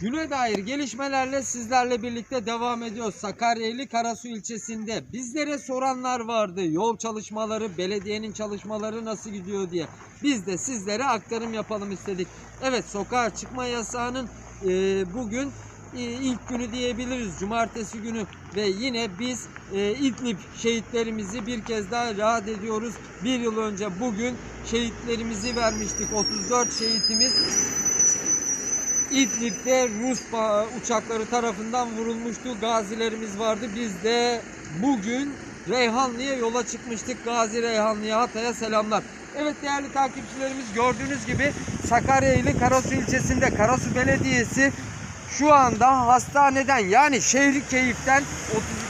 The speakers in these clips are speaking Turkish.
Güne dair gelişmelerle sizlerle birlikte devam ediyoruz. Sakarya'lı Karasu ilçesinde bizlere soranlar vardı. Yol çalışmaları, belediyenin çalışmaları nasıl gidiyor diye. Biz de sizlere aktarım yapalım istedik. Evet sokağa çıkma yasağının e, bugün e, ilk günü diyebiliriz. Cumartesi günü ve yine biz e, İdlib şehitlerimizi bir kez daha yad ediyoruz. Bir yıl önce bugün şehitlerimizi vermiştik. 34 şehitimiz İdlib'de Rus uçakları tarafından vurulmuştu. Gazilerimiz vardı. Biz de bugün Reyhanlı'ya yola çıkmıştık. Gazi Reyhanlı'ya Hatay'a selamlar. Evet değerli takipçilerimiz gördüğünüz gibi Sakarya ili Karasu ilçesinde Karasu Belediyesi şu anda hastaneden yani şehri keyiften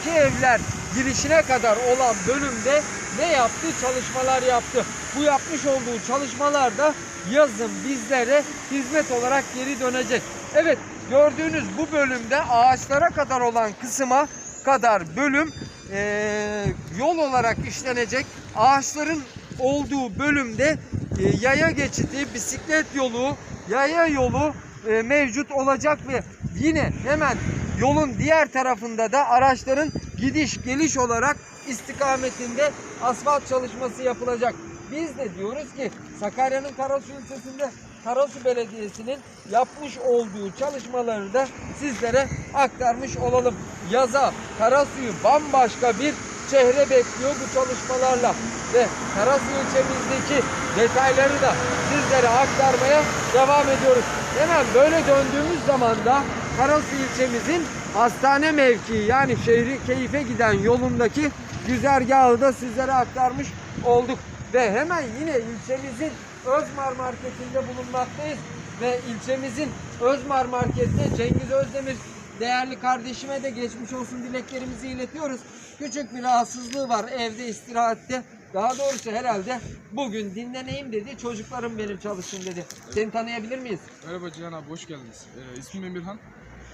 32 evler girişine kadar olan bölümde ne yaptı? Çalışmalar yaptı. Bu yapmış olduğu çalışmalarda yazın bizlere hizmet olarak geri dönecek. Evet gördüğünüz bu bölümde ağaçlara kadar olan kısma kadar bölüm eee, yol olarak işlenecek. Ağaçların olduğu bölümde e, yaya geçidi, bisiklet yolu, yaya yolu e, mevcut olacak ve yine hemen yolun diğer tarafında da araçların gidiş geliş olarak istikametinde asfalt çalışması yapılacak. Biz de diyoruz ki Sakarya'nın Karasu ilçesinde Karasu Belediyesi'nin yapmış olduğu çalışmaları da sizlere aktarmış olalım. Yaza Karasu'yu bambaşka bir çehre bekliyor bu çalışmalarla ve Karasu ilçemizdeki detayları da sizlere aktarmaya devam ediyoruz. Hemen böyle döndüğümüz zaman da Karasu ilçemizin hastane mevkii yani şehri keyfe giden yolundaki güzergahı da sizlere aktarmış olduk. Ve hemen yine ilçemizin Özmar Marketi'nde bulunmaktayız. Ve ilçemizin Özmar Market'te Cengiz Özdemir değerli kardeşime de geçmiş olsun dileklerimizi iletiyoruz. Küçük bir rahatsızlığı var evde istirahatte. Daha doğrusu herhalde bugün dinleneyim dedi. Çocuklarım benim çalışsın dedi. Seni tanıyabilir miyiz? Merhaba Cihan abi hoş geldiniz. Ee, ismim Emirhan.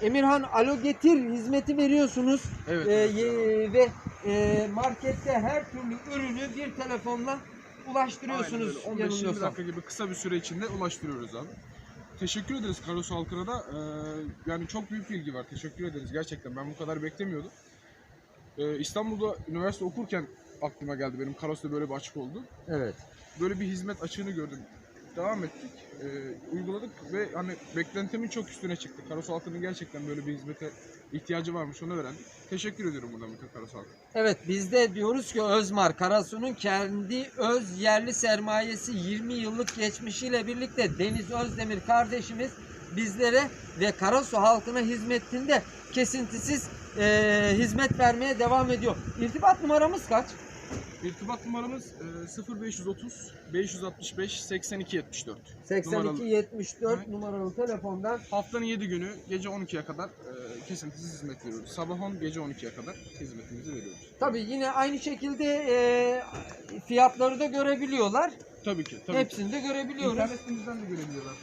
Emirhan Alo Getir hizmeti veriyorsunuz. Evet, Ee, evet, ve e, markette her türlü ürünü bir telefonla Aynen ulaştırıyorsunuz öyle. 15-20 yanılmıyorsam. dakika gibi kısa bir süre içinde ulaştırıyoruz abi. Teşekkür ederiz Karasu halkına da. Ee, yani çok büyük bir ilgi var. Teşekkür ederiz gerçekten. Ben bu kadar beklemiyordum. Ee, İstanbul'da üniversite okurken aklıma geldi benim Karasu'da böyle bir açık oldu. Evet. Böyle bir hizmet açığını gördüm. Devam ettik, ee, uyguladık ve hani beklentimin çok üstüne çıktı. Karasu halkının gerçekten böyle bir hizmete ihtiyacı varmış onu öğrendik. Teşekkür ediyorum buradan bütün Karasu halkına. Evet biz de diyoruz ki Özmar Karasu'nun kendi öz yerli sermayesi 20 yıllık geçmişiyle birlikte Deniz Özdemir kardeşimiz bizlere ve Karasu halkına hizmetinde kesintisiz e, hizmet vermeye devam ediyor. İrtibat numaramız kaç? İrtibat numaramız e, 0530 565 82 74. 82 74 Evet. numaralı telefondan Haftanın 7 günü gece 12'ye kadar e, kesintisiz hizmet veriyoruz. Sabah 10 gece 12'ye kadar hizmetimizi veriyoruz. Tabii yine aynı şekilde e, fiyatları da görebiliyorlar. Tabii ki. Tabii Hepsini de ki. görebiliyoruz. İnternetimizden de görebiliyorlar.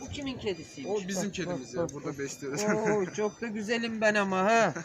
Bu kimin kedisiymiş? O bizim Bak, kedimiz bak, ya. bak, Burada besliyoruz. Oo, çok da güzelim ben ama ha.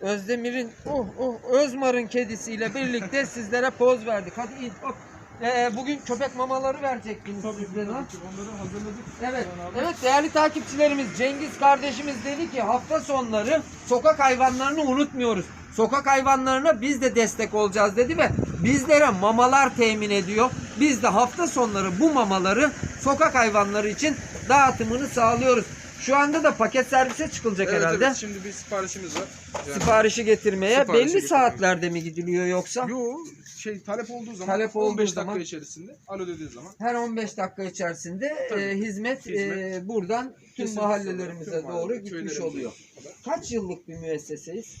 Özdemir'in, oh oh, Özmar'ın kedisiyle birlikte sizlere poz verdik. Hadi in. hop. Ee, bugün köpek mamaları verecektiniz Tabii sizlere. tabii ki. Onları hazırladık. Evet, evet değerli takipçilerimiz Cengiz kardeşimiz dedi ki hafta sonları sokak hayvanlarını unutmuyoruz. Sokak hayvanlarına biz de destek olacağız dedi ve bizlere mamalar temin ediyor. Biz de hafta sonları bu mamaları sokak hayvanları için dağıtımını sağlıyoruz. Şu anda da paket servise çıkılacak Evet, herhalde. evet. Şimdi bir siparişimiz var. Yani- Siparişi getirmeye Siparişi belli getirmeye. saatlerde mi gidiliyor yoksa? Yo şey talep olduğu zaman Talep olduğu 15 dakika zaman- içerisinde alo dediği zaman Her 15 dakika içerisinde Tabii. e, hizmet, Hizmet. e, buradan tüm Kesintisiz mahallelerimize tüm doğru mahalle- gitmiş oluyor. kadar. Kaç yıllık bir müesseseyiz?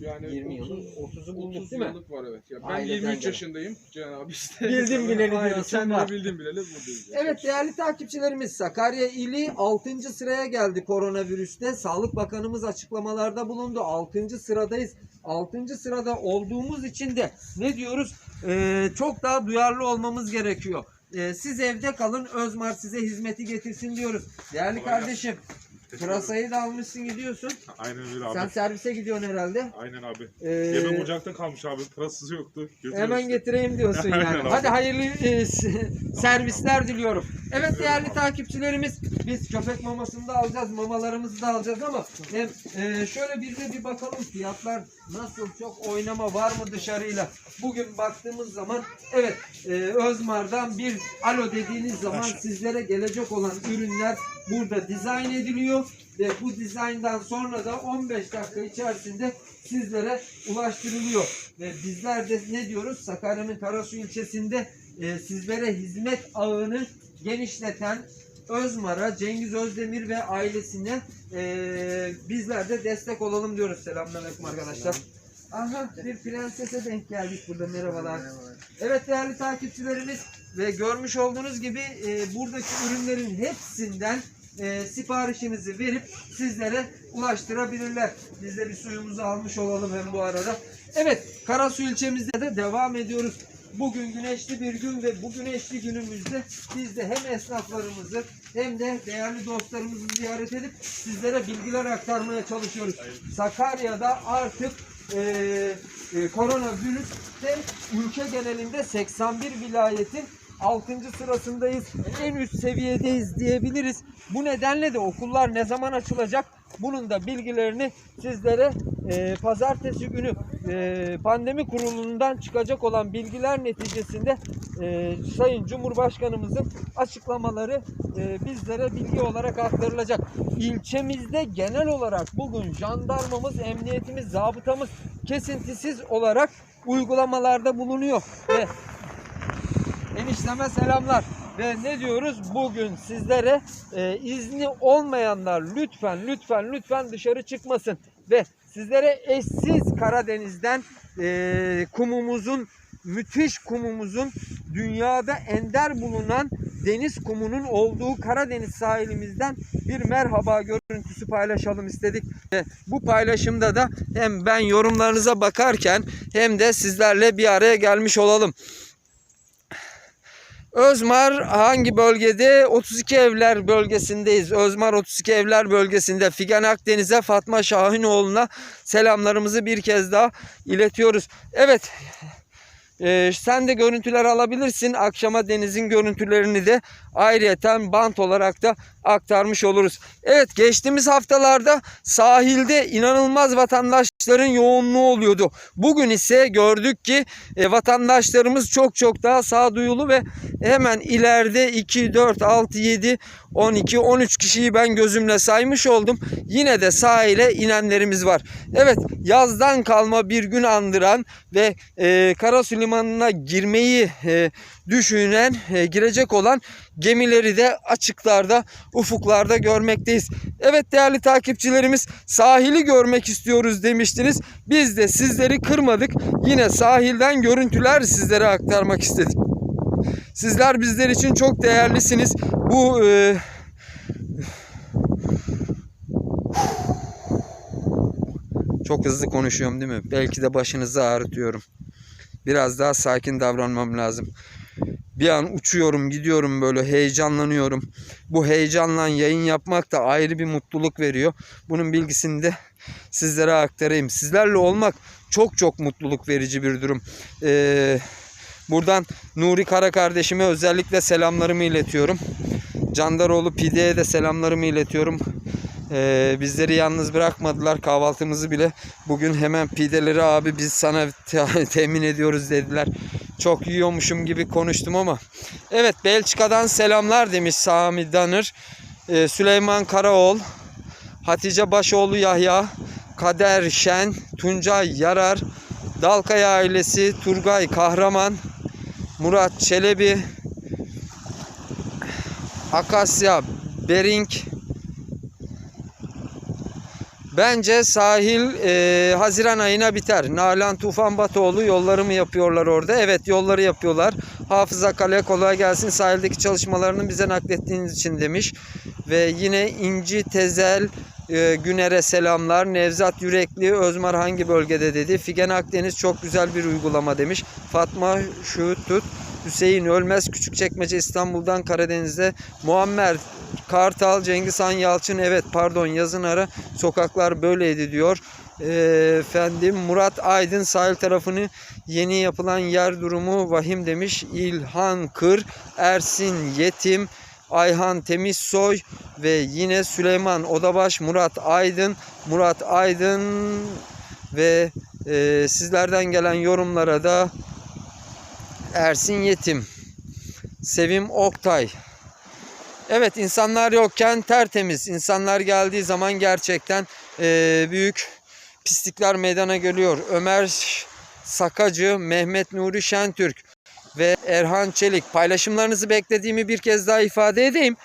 Yani 20 30 yıllık, 30'u bulduk 30 değil mi? yıllık var evet. Ya ben Aileden 23 gelen. yaşındayım Cihan abi işte. Bildim bileli Aynen, diyorsun, Sen de var. bildim bileli buradayız. Evet değerli takipçilerimiz Sakarya ili 6. sıraya geldi koronavirüste. Sağlık Bakanımız açıklamalarda bulundu. 6. sıradayız. 6. sırada olduğumuz için de ne diyoruz? Ee, çok daha duyarlı olmamız gerekiyor. Ee, siz evde kalın Özmar size hizmeti getirsin diyoruz. Değerli Kolay kardeşim Pırasayı da almışsın gidiyorsun. Aynen öyle abi. Sen servise gidiyorsun herhalde. Aynen abi. Ee, Yemek ocakta kalmış abi. Pırasası yoktu. Götürüyoruz Hemen getireyim diyorsun Aynen yani. abi. Hadi hayırlı e, servisler diliyorum. Evet değerli takipçilerimiz biz köpek mamasını da alacağız, mamalarımızı da alacağız ama hem e, şöyle bir de bir bakalım fiyatlar nasıl çok oynama var mı dışarıyla. Bugün baktığımız zaman evet e, Özmar'dan bir alo dediğiniz zaman sizlere gelecek olan ürünler burada dizayn ediliyor ve bu dizayndan sonra da 15 dakika içerisinde sizlere ulaştırılıyor. Ve bizler de ne diyoruz? Sakarya'nın Karasu ilçesinde e, sizlere hizmet ağını genişleten Özmar'a, Cengiz Özdemir ve ailesine e, bizler de destek olalım diyoruz. Selamünaleyküm arkadaşlar. Aha bir prensese denk geldik burada merhabalar. Evet değerli takipçilerimiz ve görmüş olduğunuz gibi e, buradaki ürünlerin hepsinden e, siparişinizi verip sizlere ulaştırabilirler. Biz de bir suyumuzu almış olalım hem bu arada. Evet Karasu ilçemizde de devam ediyoruz. Bugün güneşli bir gün ve bu güneşli günümüzde biz de hem esnaflarımızı hem de değerli dostlarımızı ziyaret edip sizlere bilgiler aktarmaya çalışıyoruz. Sakarya'da artık e, e, koronavirüs de ülke genelinde 81 vilayetin 6. sırasındayız. En üst seviyedeyiz diyebiliriz. Bu nedenle de okullar ne zaman açılacak? Bunun da bilgilerini sizlere e, pazartesi günü e, pandemi kurulundan çıkacak olan bilgiler neticesinde e, Sayın Cumhurbaşkanımızın açıklamaları e, bizlere bilgi olarak aktarılacak. İlçemizde genel olarak bugün jandarmamız, emniyetimiz, zabıtamız kesintisiz olarak uygulamalarda bulunuyor ve Enişteme selamlar. Ve ne diyoruz? Bugün sizlere e, izni olmayanlar lütfen lütfen lütfen dışarı çıkmasın. Ve sizlere eşsiz Karadeniz'den e, kumumuzun müthiş kumumuzun dünyada ender bulunan deniz kumunun olduğu Karadeniz sahilimizden bir merhaba görüntüsü paylaşalım istedik. Ve bu paylaşımda da hem ben yorumlarınıza bakarken hem de sizlerle bir araya gelmiş olalım. Özmar hangi bölgede? 32 Evler bölgesindeyiz. Özmar 32 Evler bölgesinde Figen Akdeniz'e Fatma Şahinoğlu'na selamlarımızı bir kez daha iletiyoruz. Evet. Ee, sen de görüntüler alabilirsin. Akşama denizin görüntülerini de ayrıyeten bant olarak da aktarmış oluruz. Evet geçtiğimiz haftalarda sahilde inanılmaz vatandaşların yoğunluğu oluyordu. Bugün ise gördük ki e, vatandaşlarımız çok çok daha sağduyulu ve hemen ileride 2, 4, 6, 7, 12, 13 kişiyi ben gözümle saymış oldum. Yine de sahile inenlerimiz var. Evet yazdan kalma bir gün andıran ve e, Karasu Limanı'na girmeyi e, düşünen, e, girecek olan gemileri de açıklarda, ufuklarda görmekteyiz. Evet değerli takipçilerimiz sahili görmek istiyoruz demiştiniz. Biz de sizleri kırmadık. Yine sahilden görüntüler sizlere aktarmak istedik. Sizler bizler için çok değerlisiniz. Bu e, çok hızlı konuşuyorum değil mi? Belki de başınızı ağrıtıyorum. Biraz daha sakin davranmam lazım. Bir an uçuyorum, gidiyorum böyle heyecanlanıyorum. Bu heyecanla yayın yapmak da ayrı bir mutluluk veriyor. Bunun bilgisini de sizlere aktarayım. Sizlerle olmak çok çok mutluluk verici bir durum. Ee, buradan Nuri Kara kardeşime özellikle selamlarımı iletiyorum. Candaroğlu Pide'ye de selamlarımı iletiyorum. Ee, bizleri yalnız bırakmadılar kahvaltımızı bile. Bugün hemen pideleri abi biz sana te- temin ediyoruz dediler. Çok yiyormuşum gibi konuştum ama. Evet Belçika'dan selamlar demiş Sami Danır. Ee, Süleyman Karaoğlu. Hatice Başoğlu Yahya. Kader Şen. Tuncay Yarar. Dalkaya ailesi. Turgay Kahraman. Murat Çelebi. Akasya Bering. Bence sahil e, Haziran ayına biter. Nalan Tufan Batoğlu yolları mı yapıyorlar orada? Evet yolları yapıyorlar. Hafıza Kale kolay gelsin sahildeki çalışmalarını bize naklettiğiniz için demiş. Ve yine İnci Tezel e, Güner'e selamlar. Nevzat Yürekli Özmar hangi bölgede dedi. Figen Akdeniz çok güzel bir uygulama demiş. Fatma Şutut Hüseyin Ölmez Küçükçekmece İstanbul'dan Karadeniz'de Muammer Kartal, Cengiz Han Yalçın evet pardon yazın ara sokaklar böyleydi diyor. Ee, efendim Murat Aydın sahil tarafını yeni yapılan yer durumu vahim demiş. İlhan Kır, Ersin Yetim, Ayhan Temizsoy ve yine Süleyman Odabaş, Murat Aydın, Murat Aydın ve e, sizlerden gelen yorumlara da Ersin Yetim, Sevim Oktay. Evet insanlar yokken tertemiz. İnsanlar geldiği zaman gerçekten e, büyük pislikler meydana geliyor. Ömer Sakacı, Mehmet Nuri Şentürk ve Erhan Çelik paylaşımlarınızı beklediğimi bir kez daha ifade edeyim.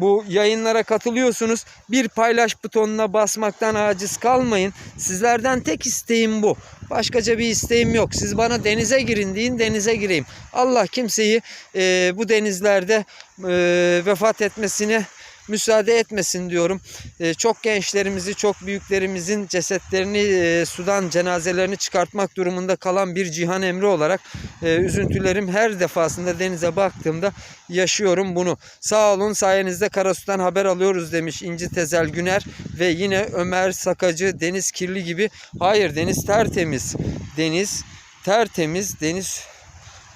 Bu yayınlara katılıyorsunuz. Bir paylaş butonuna basmaktan aciz kalmayın. Sizlerden tek isteğim bu. Başkaca bir isteğim yok. Siz bana denize girin deyin denize gireyim. Allah kimseyi e, bu denizlerde e, vefat etmesine müsaade etmesin diyorum. E, çok gençlerimizi, çok büyüklerimizin cesetlerini e, sudan cenazelerini çıkartmak durumunda kalan bir cihan emri olarak e, üzüntülerim her defasında denize baktığımda yaşıyorum bunu. Sağ olun sayenizde Karasu'dan haber alıyoruz demiş İnci Tezel Güner ve yine Ömer Sakacı deniz kirli gibi. Hayır deniz tertemiz. Deniz tertemiz. Deniz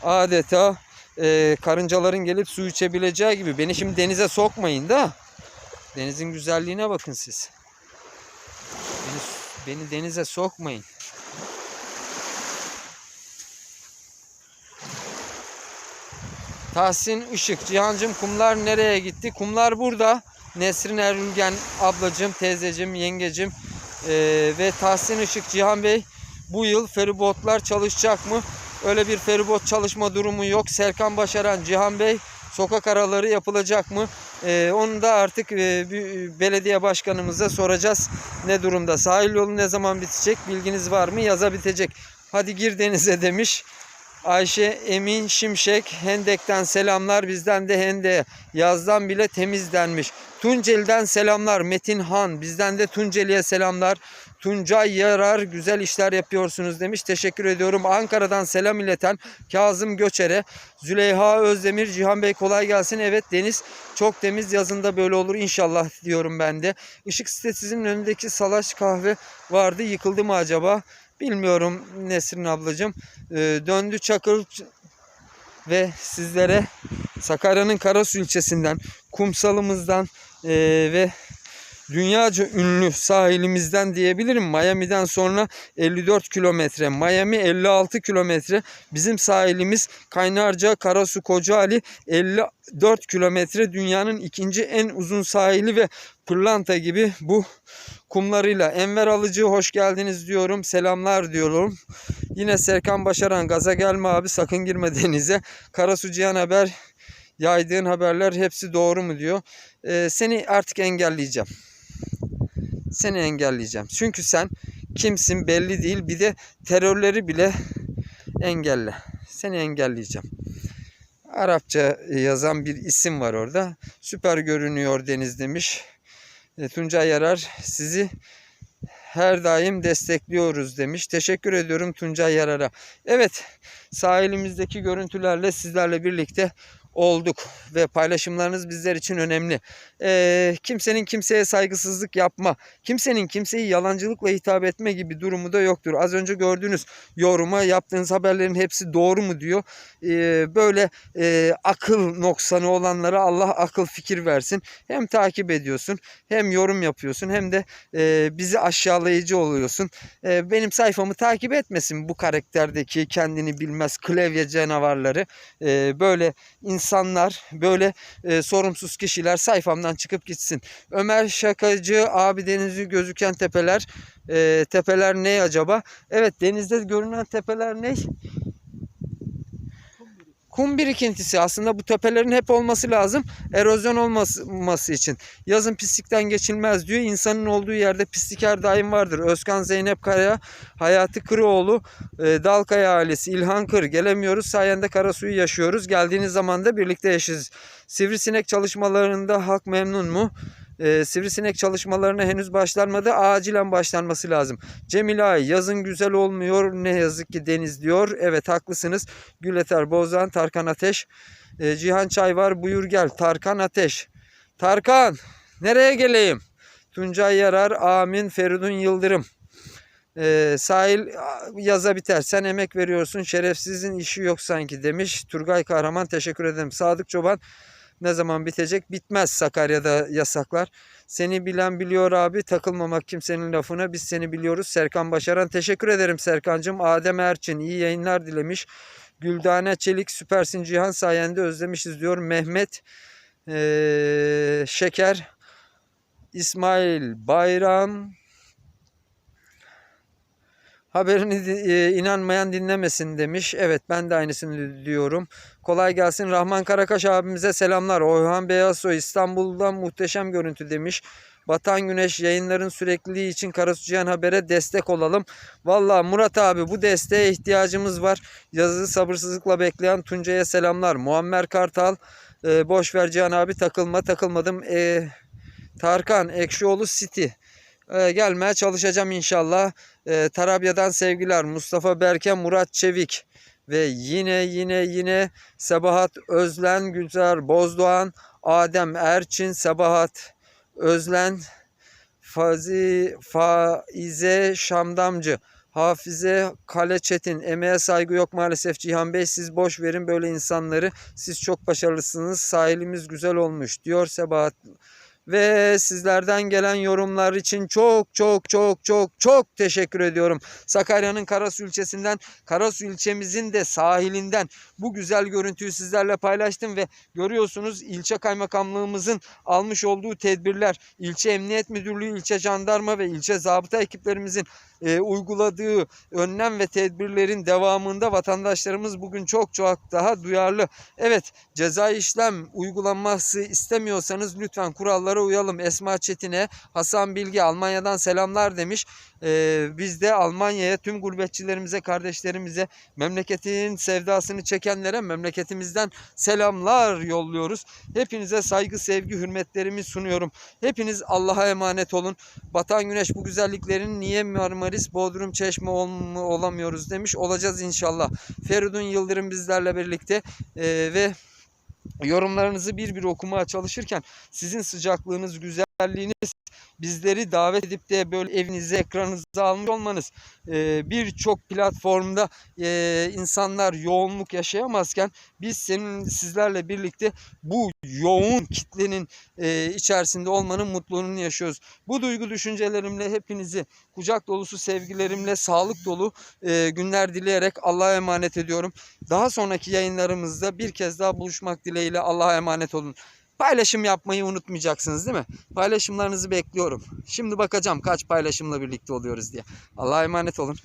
adeta e, karıncaların gelip su içebileceği gibi. Beni şimdi denize sokmayın da. Denizin güzelliğine bakın siz. Beni, beni denize sokmayın. Tahsin Işık, Cihancım kumlar nereye gitti? Kumlar burada. Nesrin Erülgen ablacım, teyzecim, yengecim eee, ve Tahsin Işık, Cihan Bey bu yıl feribotlar çalışacak mı? Öyle bir feribot çalışma durumu yok. Serkan Başaran, Cihan Bey sokak araları yapılacak mı? Eee, onu da artık eee, bir belediye başkanımıza soracağız. Ne durumda? Sahil yolu ne zaman bitecek? Bilginiz var mı? Yaza bitecek. Hadi gir denize demiş. Ayşe Emin Şimşek Hendek'ten selamlar bizden de Hendek'e yazdan bile temizlenmiş. Tunceli'den selamlar Metin Han bizden de Tunceli'ye selamlar. Tuncay Yarar güzel işler yapıyorsunuz demiş. Teşekkür ediyorum. Ankara'dan selam ileten Kazım Göçer'e. Züleyha Özdemir Cihan Bey kolay gelsin. Evet deniz çok temiz yazında böyle olur inşallah diyorum ben de. Işık sitesinin önündeki salaş kahve vardı yıkıldı mı acaba? Bilmiyorum Nesrin ablacığım. Ee, döndü Çakır ve sizlere Sakarya'nın Karasu ilçesinden, kumsalımızdan ee, ve dünyaca ünlü sahilimizden diyebilirim. Miami'den sonra 54 kilometre, Miami 56 kilometre. Bizim sahilimiz Kaynarca, Karasu, Kocaeli 54 kilometre. Dünyanın ikinci en uzun sahili ve pırlanta gibi bu kumlarıyla. Enver Alıcı hoş geldiniz diyorum. Selamlar diyorum. Yine Serkan Başaran gaza gelme abi sakın girme denize. Karasu Cihan Haber yaydığın haberler hepsi doğru mu diyor. Ee, seni artık engelleyeceğim. Seni engelleyeceğim. Çünkü sen kimsin belli değil. Bir de terörleri bile engelle. Seni engelleyeceğim. Arapça yazan bir isim var orada. Süper görünüyor deniz demiş. E, Tuncay Yarar sizi her daim destekliyoruz demiş. Teşekkür ediyorum Tuncay Yarar'a. Evet sahilimizdeki görüntülerle sizlerle birlikte olduk ve paylaşımlarınız bizler için önemli. Ee, kimsenin kimseye saygısızlık yapma, kimsenin kimseyi yalancılıkla hitap etme gibi durumu da yoktur. Az önce gördüğünüz yoruma yaptığınız haberlerin hepsi doğru mu diyor. Ee, böyle e, akıl noksanı olanlara Allah akıl fikir versin. Hem takip ediyorsun hem yorum yapıyorsun hem de e, bizi aşağılayıcı oluyorsun. E, benim sayfamı takip etmesin bu karakterdeki kendini bilmez klavye canavarları. E, böyle insanlar böyle e, sorumsuz kişiler sayfamdan çıkıp gitsin. Ömer Şakacı abi denizi gözüken tepeler e, tepeler ne acaba? Evet denizde görünen tepeler ne? Kum birikintisi aslında bu tepelerin hep olması lazım erozyon olmaması için. Yazın pislikten geçilmez diyor. İnsanın olduğu yerde pislik her daim vardır. Özkan Zeynep Kaya, Hayati Kırıoğlu, e, Dalkaya ailesi, İlhan Kır. Gelemiyoruz sayende Karasu'yu yaşıyoruz. Geldiğiniz zaman da birlikte yaşarız. Sivrisinek çalışmalarında halk memnun mu? Ee, sivrisinek çalışmalarına henüz başlanmadı. Acilen başlanması lazım. Cemil Ay yazın güzel olmuyor. Ne yazık ki deniz diyor. Evet haklısınız. Gületer Bozan, Tarkan Ateş. Ee, Cihan Çay var. Buyur gel. Tarkan Ateş. Tarkan nereye geleyim? Tuncay Yarar, Amin, Feridun Yıldırım. Ee, sahil yaza biter. Sen emek veriyorsun. Şerefsizin işi yok sanki demiş. Turgay Kahraman teşekkür ederim. Sadık Çoban ne zaman bitecek? Bitmez Sakarya'da yasaklar. Seni bilen biliyor abi. Takılmamak kimsenin lafına. Biz seni biliyoruz. Serkan Başaran. Teşekkür ederim Serkancığım. Adem Erçin iyi yayınlar dilemiş. Güldane Çelik süpersin Cihan sayende özlemişiz diyor. Mehmet ee, Şeker İsmail Bayram Haberini e, inanmayan dinlemesin demiş. Evet ben de aynısını diyorum. Kolay gelsin. Rahman Karakaş abimize selamlar. Oyhan Beyazsoy İstanbul'dan muhteşem görüntü demiş. Batan Güneş yayınların sürekliliği için Karasu Cihan Haber'e destek olalım. Valla Murat abi bu desteğe ihtiyacımız var. Yazı sabırsızlıkla bekleyen Tuncay'a selamlar. Muammer Kartal e, boş ver Cihan abi takılma takılmadım. E, Tarkan Ekşioğlu City. E, gelmeye çalışacağım inşallah. E, Tarabya'dan sevgiler. Mustafa Berke, Murat Çevik. Ve yine yine yine Sebahat Özlen, Gülzar Bozdoğan, Adem Erçin, Sebahat Özlen, Fazi, Faize Şamdamcı, Hafize Kale Çetin. Emeğe saygı yok maalesef Cihan Bey. Siz boş verin böyle insanları. Siz çok başarılısınız. Sahilimiz güzel olmuş diyor Sebahat. Ve sizlerden gelen yorumlar için çok çok çok çok çok teşekkür ediyorum. Sakarya'nın Karasu ilçesinden, Karasu ilçemizin de sahilinden bu güzel görüntüyü sizlerle paylaştım ve görüyorsunuz ilçe kaymakamlığımızın almış olduğu tedbirler, ilçe emniyet müdürlüğü, ilçe jandarma ve ilçe zabıta ekiplerimizin e, uyguladığı önlem ve tedbirlerin devamında vatandaşlarımız bugün çok çok daha duyarlı. Evet ceza işlem uygulanması istemiyorsanız lütfen kurallara uyalım. Esma Çetin'e, Hasan Bilgi Almanya'dan selamlar demiş. Ee, biz de Almanya'ya tüm gurbetçilerimize, kardeşlerimize, memleketinin sevdasını çekenlere memleketimizden selamlar yolluyoruz. Hepinize saygı, sevgi, hürmetlerimi sunuyorum. Hepiniz Allah'a emanet olun. Batan Güneş bu güzelliklerin niye Marmaris, Bodrum, Çeşme ol- olamıyoruz demiş. Olacağız inşallah. Feridun Yıldırım bizlerle birlikte Ee, ve yorumlarınızı bir bir okumaya çalışırken sizin sıcaklığınız, güzelliğiniz bizleri davet edip de böyle evinize, ekranınıza almış olmanız e, birçok platformda e, insanlar yoğunluk yaşayamazken biz senin sizlerle birlikte bu yoğun kitlenin e, içerisinde olmanın mutluluğunu yaşıyoruz. Bu duygu düşüncelerimle hepinizi kucak dolusu sevgilerimle sağlık dolu e, günler dileyerek Allah'a emanet ediyorum. Daha sonraki yayınlarımızda bir kez daha buluşmak dileğiyle Allah'a emanet olun. Paylaşım yapmayı unutmayacaksınız değil mi? Paylaşımlarınızı bekliyorum. Şimdi bakacağım kaç paylaşımla birlikte oluyoruz diye. Allah'a emanet olun.